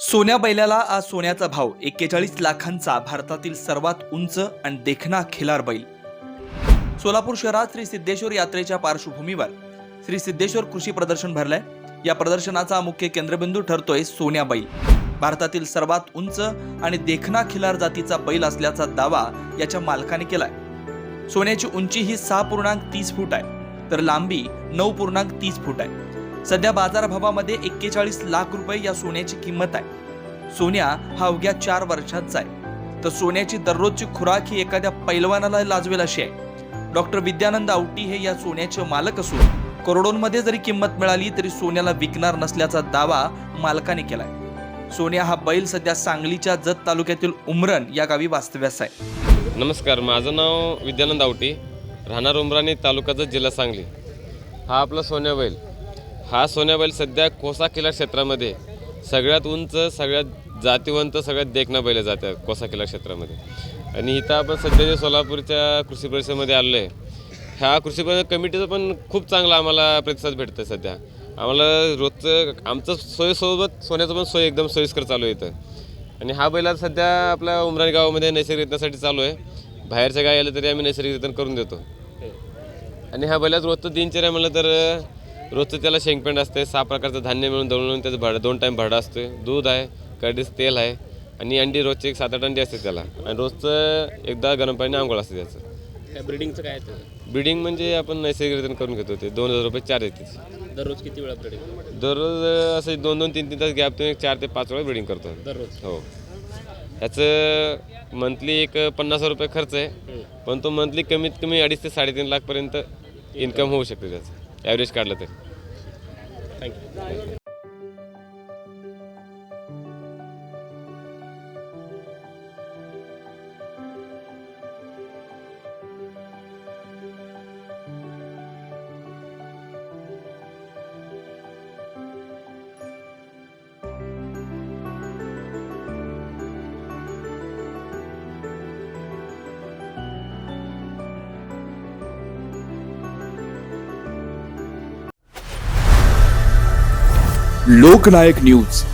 सोन्या बैलाला आज सोन्याचा भाव एक्केचाळीस लाखांचा भारतातील सर्वात उंच आणि देखणा खिलार बैल. सोलापूर शहरात श्री सिद्धेश्वर यात्रेच्या पार्श्वभूमीवर श्री सिद्धेश्वर कृषी प्रदर्शन भरलंय. या प्रदर्शनाचा मुख्य केंद्रबिंदू ठरतोय सोन्या बैल. भारतातील सर्वात उंच आणि देखणा खिलार जातीचा बैल असल्याचा दावा याच्या मालकाने केलाय. सोन्याची उंची ही सहा पूर्णांक तीस फूट आहे तर लांबी नऊ पूर्णांक तीस फूट आहे. सध्या बाजारभावामध्ये एक्केचाळीस लाख रुपये या सोन्याची किंमत आहे. सोन्या हा अवघ्या चार वर्षांचा आहे. तर सोन्याची दररोजची खुराक ही एखाद्या पैलवानाला लाजवेल अशी आहे. डॉक्टर विद्यानंद आवटी हे या सोन्याचे मालक असून करोडोंमध्ये जरी किंमत मिळाली तरी सोन्याला विकणार नसल्याचा दावा मालकाने केलाय. सोन्या हा बैल सध्या सांगलीच्या जत तालुक्यातील उमरण या गावी वास्तव्यास आहे. नमस्कार माझं नाव विद्यानंद आवटी राहणार उमराणी तालुक्याचा जिल्हा सांगली. हा आपला सोन्या बैल. हा सोन्या बैल सध्या कोसा किल्ला क्षेत्रामध्ये सगळ्यात उंच सगळ्यात जातीवंत सगळ्यात देखणा बैल जातात कोसा किल्ला क्षेत्रामध्ये. आणि इथं आपण सध्या जे सोलापूरच्या कृषी परिषदेमध्ये आलो आहे ह्या कृषी परिषद कमिटीचं पण खूप चांगला आम्हाला प्रतिसाद भेटतं सध्या. आम्हाला रोजचं आमचं सोयीसोबत सोन्याचं पण सोय एकदम सोयीस्कर चालू आहे इथं. आणि हा बैल आता सध्या आपल्या उमराणी गावामध्ये नैसर्गिकतेसाठी चालू आहे. बाहेरच्या गाय आलं तरी आम्ही नैसर्गिकरित्या करून देतो. आणि हा बैलाच रोजचं दिनचर्या म्हणलं तर रोजचं त्याला शेंगपेंड असते सहा प्रकारचं धान्य मिळून दळून त्याचं भाडं दोन टाईम भाडं असते दूध आहे कडीस तेल आहे आणि अंडी रोजची एक सात आठ अंडी असते त्याला. आणि रोजचं एकदा गरम पाणी आंघोळ असते त्याचं. काय ब्रिडिंगचं काय त्याचं? ब्रिडिंग म्हणजे आपण नैसर्गिकरित्या करून घेतो ते. दोन हजार रुपये चार येते दररोज किती वेळा ब्रिडिंग दररोज असं दोन दोन तीन तीन तास गॅप एक चार ते पाच वेळा ब्रिडिंग करतो. दररोज? हो. ह्याचं मंथली एक पन्नास हजार रुपये खर्च आहे. पण तो मंथली कमीत कमी अडीच ते साडेतीन लाखपर्यंत इन्कम होऊ शकते त्याचं. ॲव्हरेज काढलं तर. Thank you Loknayak news.